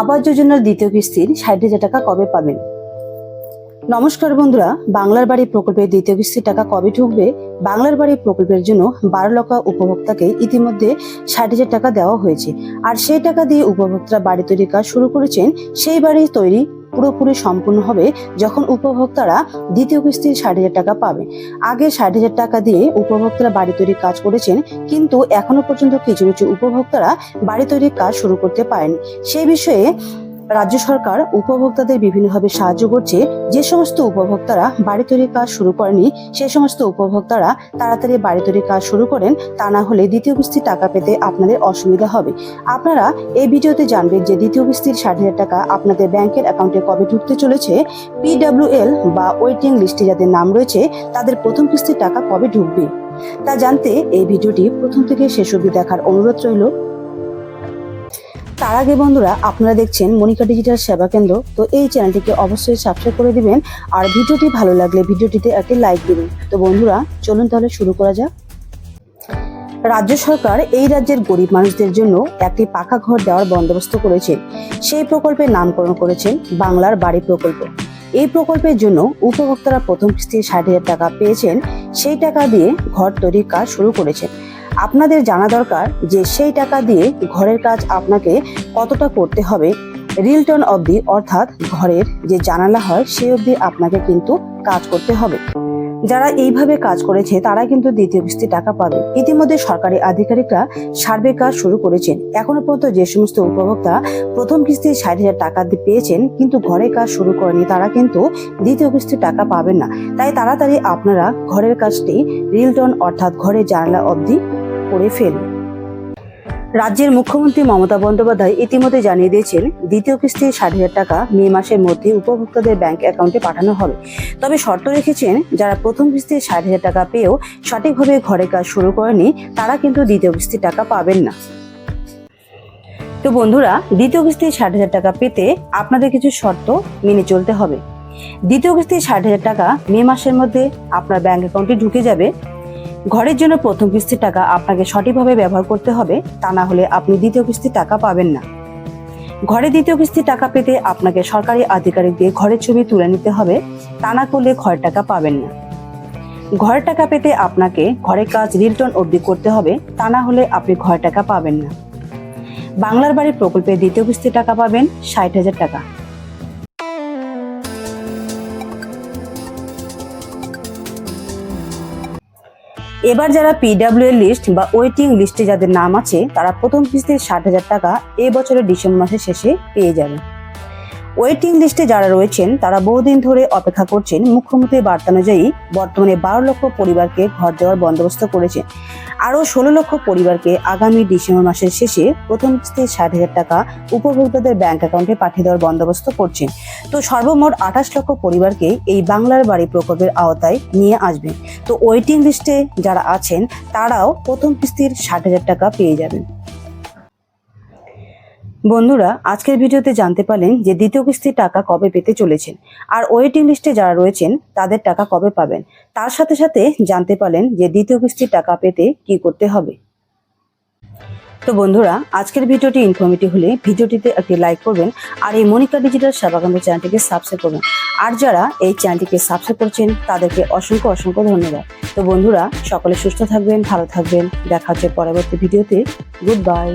আবাস যোজনার দ্বিতীয় কিস্তির ষাট হাজার টাকা কবে পাবেন? নমস্কার বন্ধুরা, বাংলার বাড়ি প্রকল্পের দ্বিতীয় কিস্তির টাকা কবে ঢুকবে বাংলার বাড়ি প্রকল্পের জন্য বারো লক্ষ উপভোক্তাকে ইতিমধ্যে ষাট হাজার টাকা দেওয়া হয়েছে। আর সেই টাকা দিয়ে উপভোক্তারা বাড়ি তৈরির কাজ শুরু করেছেন, সেই বাড়ি তৈরি পুরোপুরি সম্পূর্ণ হবে যখন উপভোক্তারা দ্বিতীয় কিস্তির ষাট হাজার টাকা পাবে। আগে ষাট হাজার টাকা দিয়ে উপভোক্তারা বাড়ি তৈরির কাজ করেছেন, কিন্তু এখনও পর্যন্ত কিছু কিছু উপভোক্তারা বাড়ি তৈরির কাজ শুরু করতে পারেন। সেই বিষয়ে রাজ্য সরকার উপভোক্তাদের বিভিন্নভাবে সাহায্য করছে। যে সমস্ত উপভোক্তারা বাড়ি তৈরির কাজ শুরু করেনি, সে সমস্ত উপভোক্তারা তাড়াতাড়ি বাড়ি তৈরির কাজ শুরু করেন, তা না হলে দ্বিতীয় কিস্তির টাকা পেতে আপনাদের অসুবিধা হবে। আপনারা এই ভিডিওতে জানবেন যে দ্বিতীয় কিস্তির ষাট হাজার টাকা আপনাদের ব্যাংকের অ্যাকাউন্টে কবে ঢুকতে চলেছে পিডাব্লিউএল বা ওয়েটিং লিস্টে যাদের নাম রয়েছে, তাদের প্রথম কিস্তির টাকা কবে ঢুকবে। তা জানতে এই ভিডিওটি প্রথম থেকে শেষ অবধি দেখার অনুরোধ রইল। তার আগে বন্ধুরা, আপনারা দেখছেন মনিকা ডিজিটাল সেবা কেন্দ্র। তো এই চ্যানেলটিকে অবশ্যই সাবস্ক্রাইব করে দিবেন। আর ভিডিওটি ভালো লাগলে ভিডিওটিতে একটি লাইক দিবেন। তো বন্ধুরা, চলুন তাহলে শুরু করা যাক। রাজ্য সরকার এই রাজ্যের গরিব মানুষদের জন্য একটি পাকা ঘর দেওয়ার বন্দোবস্ত করেছে। সেই প্রকল্পের নামকরণ করেছেন বাংলার বাড়ি প্রকল্প। এই প্রকল্পের জন্য উপভোক্তারা প্রথম কিস্তি ষাট হাজার টাকা পেয়েছেন। সেই টাকা দিয়ে ঘর তৈরির কাজ শুরু করেছেন। আপনাদের জানা দরকার যে সেই টাকা দিয়ে ঘরের কাজ আপনাকে কতটা করতে হবে। রিলটন অবধি, অর্থাৎ ঘরের যে জানালা হয় সেই অবধি আপনাকে কিন্তু কাজ করতে হবে। যারা এইভাবে কাজ করেছে, তারা কিন্তু দ্বিতীয় কিস্তি টাকা পাবে। ইতিমধ্যে সরকারি আধিকারিকরা সার্ভে কাজ শুরু করেছেন। এখনও পর্যন্ত যে সমস্ত উপভোক্তা প্রথম কিস্তির ষাট হাজার টাকা পেয়েছেন, কিন্তু ঘরে কাজ শুরু করেনি তারা কিন্তু দ্বিতীয় কিস্তি টাকা পাবেন না। তাই তাড়াতাড়ি আপনারা ঘরের কাজটি রিলটন, অর্থাৎ ঘরের জানালা অবধি করে ফেলুন রাজ্যের মুখ্যমন্ত্রী মমতা বন্দ্যোপাধ্যায় ইতিমধ্যে জানিয়ে দিয়েছেন, দ্বিতীয় কিস্তি ষাট হাজার টাকা মে মাসের মধ্যে উপভোক্তাদের ব্যাংক অ্যাকাউন্টে পাঠানো হবে। তবে শর্ত রেখেছেন, যারা প্রথম কিস্তির ষাট হাজার টাকা পেয়েও সঠিকভাবে ঘরে কাজ শুরু করেনি, তারা কিন্তু দ্বিতীয় কিস্তির টাকা পাবেন না। তো বন্ধুরা, দ্বিতীয় কিস্তি ষাট হাজার টাকা পেতে আপনাদের কিছু শর্ত মেনে চলতে হবে। দ্বিতীয় কিস্তি ষাট হাজার টাকা মে মাসের মধ্যে আপনার ব্যাংক অ্যাকাউন্টে ঢুকে যাবে। ঘরের জন্য প্রথম কিস্তির টাকা আপনাকে সঠিকভাবে ব্যবহার করতে হবে, তা না হলে আপনি দ্বিতীয় কিস্তির টাকা পাবেন না। ঘরে দ্বিতীয় কিস্তির টাকা পেতে আপনাকে সরকারি আধিকারিক দিয়ে ঘরের ছবি তুলে নিতে হবে, তা না করলে ঘরের টাকা পাবেন না। ঘরের টাকা পেতে আপনাকে ঘরের কাজ রিলটন অবধি করতে হবে, তা না হলে আপনি ঘরের টাকা পাবেন না। বাংলার বাড়ি প্রকল্পে দ্বিতীয় কিস্তির টাকা পাবেন, ষাট হাজার টাকা। এবার যারা পিডাব্লিউ লিস্ট বা ওয়েটিং লিস্টে যাদের নাম আছে, তারা প্রথম কিস্তির ষাট হাজার টাকা এই বছরের ডিসেম্বর মাসের শেষে পেয়ে যাবেন ওয়েটিং লিস্টে যারা রয়েছেন, তারা বহুদিন ধরে অপেক্ষা করছেন মুখ্যমন্ত্রীর বার্তা অনুযায়ী বর্তমানে বারো লক্ষ পরিবারকে ঘর দেওয়ার বন্দোবস্ত করেছে। আরও ষোলো লক্ষ পরিবারকে আগামী ডিসেম্বর মাসের শেষে প্রথম কিস্তির ষাট হাজার টাকা উপভোক্তাদের ব্যাংক অ্যাকাউন্টে পাঠিয়ে দেওয়ার বন্দোবস্ত করছেন। তো সর্বমোট আঠাশ লক্ষ পরিবারকে এই বাংলার বাড়ি প্রকল্পের আওতায় নিয়ে আসবেন। তো ওয়েটিং লিস্টে যারা আছেন, তারাও প্রথম কিস্তির ষাট হাজার টাকা পেয়ে যাবেন। বন্ধুরা, আজকের ভিডিওতে জানতে পারলেন যে দ্বিতীয় কিস্তির টাকা কবে পেতে চলেছেন। আর ওয়েটিং লিস্টে যারা রয়েছেন, তাদের টাকা কবে পাবেন? তার সাথে সাথে জানতে পারলেন যে দ্বিতীয় কিস্তির টাকা পেতে কি করতে হবে। তো বন্ধুরা, আজকের ভিডিওটি ইনফরমেটিভ হলে ভিডিওটিতে একটি লাইক করবেন আর এই মনিকা ডিজিটাল সেবাকান্ত চ্যানেলটিকে সাবস্ক্রাইব করবেন। আর যারা এই চ্যানেলটিকে সাবস্ক্রাইব করছেন, তাদেরকে অসংখ্য অসংখ্য ধন্যবাদ। তো বন্ধুরা, সকলে সুস্থ থাকবেন, ভালো থাকবেন। দেখা হচ্ছে পরবর্তী ভিডিওতে। Good bye